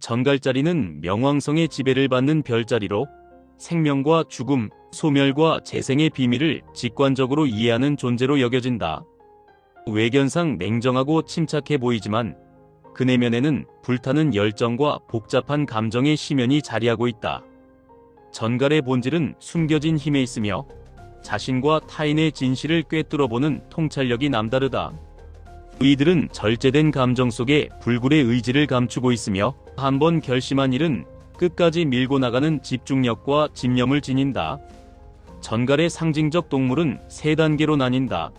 전갈자리는 명왕성의 지배를 받는 별자리로 생명과 죽음, 소멸과 재생의 비밀을 직관적으로 이해하는 존재로 여겨진다. 외견상 냉정하고 침착해 보이지만 그 내면에는 불타는 열정과 복잡한 감정의 심연이 자리하고 있다. 전갈의 본질은 숨겨진 힘에 있으며 자신과 타인의 진실을 꿰뚫어보는 통찰력이 남다르다. 이들은 절제된 감정 속에 불굴의 의지를 감추고 있으며 한번 결심한 일은 끝까지 밀고 나가는 집중력과 집념을 지닌다. 전갈의 상징적 동물은 세 단계로 나뉜다.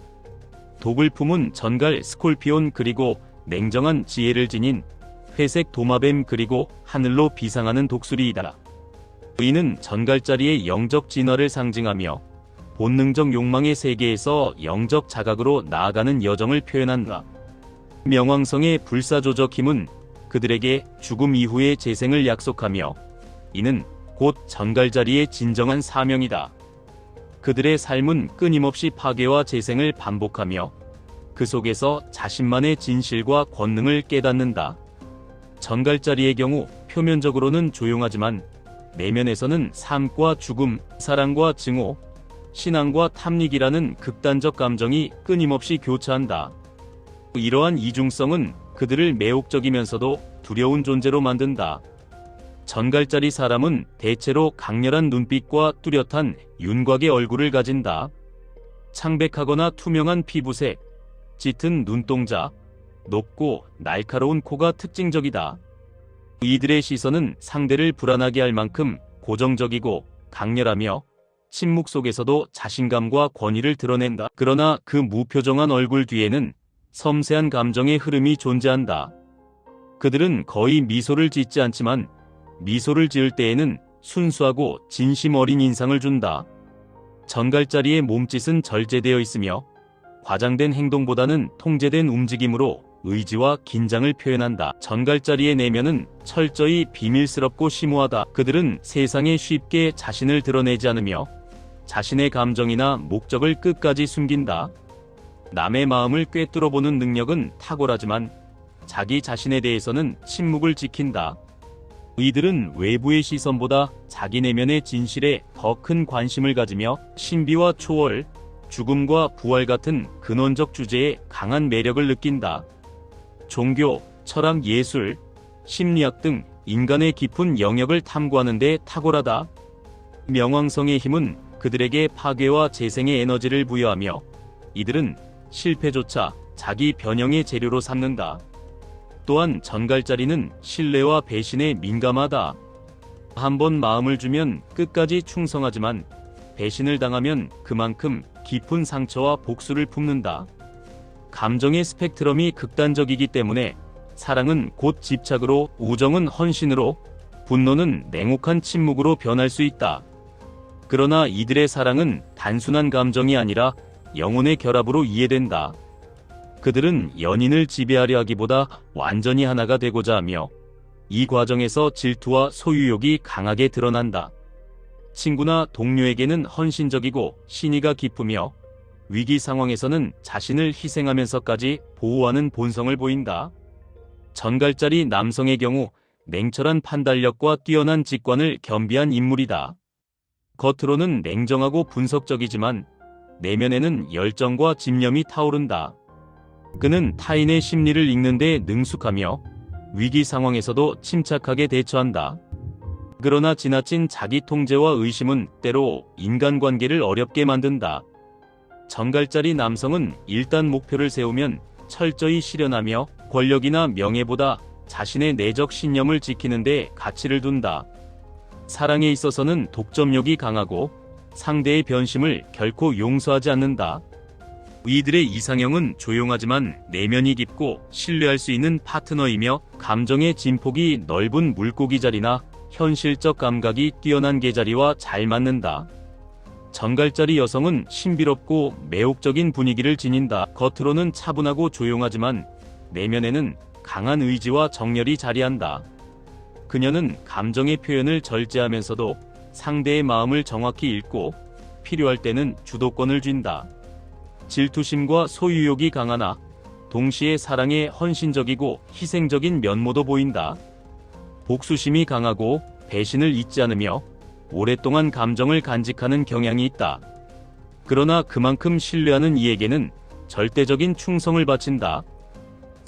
독을 품은 전갈 스콜피온 그리고 냉정한 지혜를 지닌 회색 도마뱀 그리고 하늘로 비상하는 독수리이다. 이는 전갈자리의 영적 진화를 상징하며 본능적 욕망의 세계에서 영적 자각으로 나아가는 여정을 표현한다. 명왕성의 불사조적 힘은 그들에게 죽음 이후의 재생을 약속하며 이는 곧 전갈자리의 진정한 사명이다. 그들의 삶은 끊임없이 파괴와 재생을 반복하며 그 속에서 자신만의 진실과 권능을 깨닫는다. 전갈자리의 경우 표면적으로는 조용하지만 내면에서는 삶과 죽음, 사랑과 증오, 신앙과 탐닉이라는 극단적 감정이 끊임없이 교차한다. 이러한 이중성은 그들을 매혹적이면서도 두려운 존재로 만든다. 전갈자리 사람은 대체로 강렬한 눈빛과 뚜렷한 윤곽의 얼굴을 가진다. 창백하거나 투명한 피부색, 짙은 눈동자, 높고 날카로운 코가 특징적이다. 이들의 시선은 상대를 불안하게 할 만큼 고정적이고 강렬하며 침묵 속에서도 자신감과 권위를 드러낸다. 그러나 그 무표정한 얼굴 뒤에는 섬세한 감정의 흐름이 존재한다. 그들은 거의 미소를 짓지 않지만 미소를 지을 때에는 순수하고 진심 어린 인상을 준다. 전갈자리의 몸짓은 절제되어 있으며 과장된 행동보다는 통제된 움직임으로 의지와 긴장을 표현한다. 전갈자리의 내면은 철저히 비밀스럽고 심오하다. 그들은 세상에 쉽게 자신을 드러내지 않으며 자신의 감정이나 목적을 끝까지 숨긴다. 남의 마음을 꿰뚫어 보는 능력은 탁월하지만 자기 자신에 대해서는 침묵을 지킨다. 이들은 외부의 시선보다 자기 내면의 진실에 더 큰 관심을 가지며 신비와 초월, 죽음과 부활 같은 근원적 주제에 강한 매력을 느낀다. 종교, 철학, 예술, 심리학 등 인간의 깊은 영역을 탐구하는 데 탁월하다. 명왕성의 힘은 그들에게 파괴와 재생의 에너지를 부여하며 이들은 실패조차 자기 변형의 재료로 삼는다. 또한 전갈자리는 신뢰와 배신에 민감하다. 한번 마음을 주면 끝까지 충성하지만 배신을 당하면 그만큼 깊은 상처와 복수를 품는다. 감정의 스펙트럼이 극단적이기 때문에 사랑은 곧 집착으로, 우정은 헌신으로, 분노는 냉혹한 침묵으로 변할 수 있다. 그러나 이들의 사랑은 단순한 감정이 아니라 영혼의 결합으로 이해된다. 그들은 연인을 지배하려 하기보다 완전히 하나가 되고자 하며 이 과정에서 질투와 소유욕이 강하게 드러난다. 친구나 동료에게는 헌신적이고 신의가 깊으며 위기 상황에서는 자신을 희생하면서까지 보호하는 본성을 보인다. 전갈자리 남성의 경우 냉철한 판단력과 뛰어난 직관을 겸비한 인물이다. 겉으로는 냉정하고 분석적이지만 내면에는 열정과 집념이 타오른다. 그는 타인의 심리를 읽는데 능숙하며 위기 상황에서도 침착하게 대처한다. 그러나 지나친 자기 통제와 의심은 때로 인간관계를 어렵게 만든다. 정갈자리 남성은 일단 목표를 세우면 철저히 실현하며 권력이나 명예보다 자신의 내적 신념을 지키는데 가치를 둔다. 사랑에 있어서는 독점력이 강하고 상대의 변심을 결코 용서하지 않는다. 이들의 이상형은 조용하지만 내면이 깊고 신뢰할 수 있는 파트너이며 감정의 진폭이 넓은 물고기 자리나 현실적 감각이 뛰어난 개자리와 잘 맞는다. 전갈자리 여성은 신비롭고 매혹적인 분위기를 지닌다. 겉으로는 차분하고 조용하지만 내면에는 강한 의지와 정열이 자리한다. 그녀는 감정의 표현을 절제하면서도 상대의 마음을 정확히 읽고 필요할 때는 주도권을 쥔다. 질투심과 소유욕이 강하나 동시에 사랑에 헌신적이고 희생적인 면모도 보인다. 복수심이 강하고 배신을 잊지 않으며 오랫동안 감정을 간직하는 경향이 있다. 그러나 그만큼 신뢰하는 이에게는 절대적인 충성을 바친다.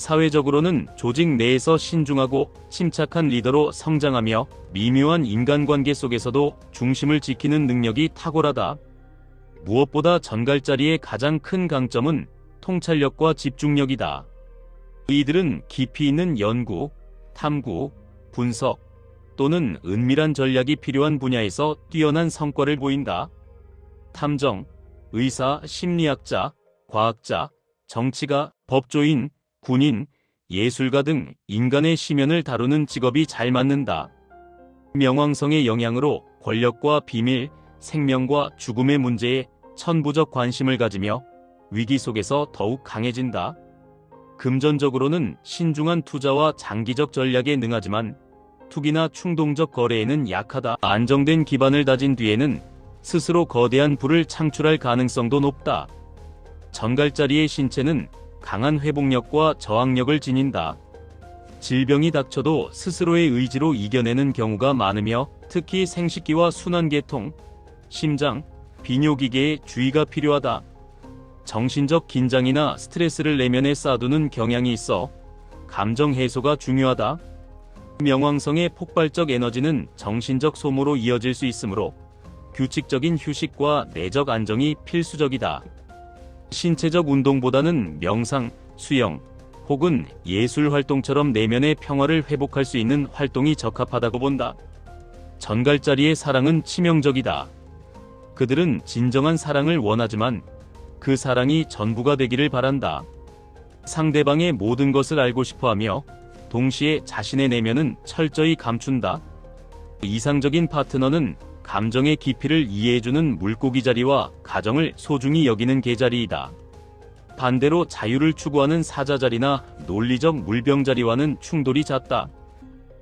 사회적으로는 조직 내에서 신중하고 침착한 리더로 성장하며 미묘한 인간관계 속에서도 중심을 지키는 능력이 탁월하다. 무엇보다 전갈자리의 가장 큰 강점은 통찰력과 집중력이다. 이들은 깊이 있는 연구, 탐구, 분석 또는 은밀한 전략이 필요한 분야에서 뛰어난 성과를 보인다. 탐정, 의사, 심리학자, 과학자, 정치가, 법조인, 군인, 예술가 등 인간의 시면을 다루는 직업이 잘 맞는다. 명왕성의 영향으로 권력과 비밀, 생명과 죽음의 문제에 천부적 관심을 가지며 위기 속에서 더욱 강해진다. 금전적으로는 신중한 투자와 장기적 전략에 능하지만 투기나 충동적 거래에는 약하다. 안정된 기반을 다진 뒤에는 스스로 거대한 부를 창출할 가능성도 높다. 전갈자리의 신체는 강한 회복력과 저항력을 지닌다. 질병이 닥쳐도 스스로의 의지로 이겨내는 경우가 많으며 특히 생식기와 순환계통, 심장, 비뇨기계에 주의가 필요하다. 정신적 긴장이나 스트레스를 내면에 쌓아두는 경향이 있어 감정 해소가 중요하다. 명왕성의 폭발적 에너지는 정신적 소모로 이어질 수 있으므로 규칙적인 휴식과 내적 안정이 필수적이다. 신체적 운동보다는 명상, 수영, 혹은 예술 활동처럼 내면의 평화를 회복할 수 있는 활동이 적합하다고 본다. 전갈자리의 사랑은 치명적이다. 그들은 진정한 사랑을 원하지만 그 사랑이 전부가 되기를 바란다. 상대방의 모든 것을 알고 싶어 하며 동시에 자신의 내면은 철저히 감춘다. 이상적인 파트너는 감정의 깊이를 이해해주는 물고기 자리와 가정을 소중히 여기는 개자리이다. 반대로 자유를 추구하는 사자 자리나 논리적 물병 자리와는 충돌이 잦다.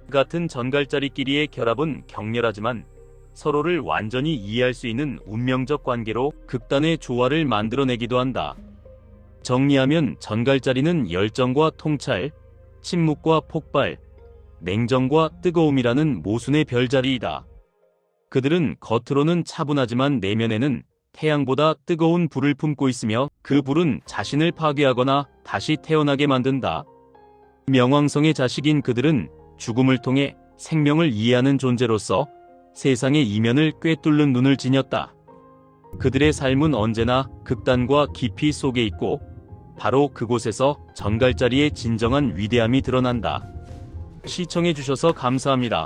같은 전갈자리끼리의 결합은 격렬하지만 서로를 완전히 이해할 수 있는 운명적 관계로 극단의 조화를 만들어내기도 한다. 정리하면 전갈자리는 열정과 통찰, 침묵과 폭발, 냉정과 뜨거움이라는 모순의 별자리이다. 그들은 겉으로는 차분하지만 내면에는 태양보다 뜨거운 불을 품고 있으며 그 불은 자신을 파괴하거나 다시 태어나게 만든다. 명왕성의 자식인 그들은 죽음을 통해 생명을 이해하는 존재로서 세상의 이면을 꿰뚫는 눈을 지녔다. 그들의 삶은 언제나 극단과 깊이 속에 있고 바로 그곳에서 전갈자리의 진정한 위대함이 드러난다. 시청해주셔서 감사합니다.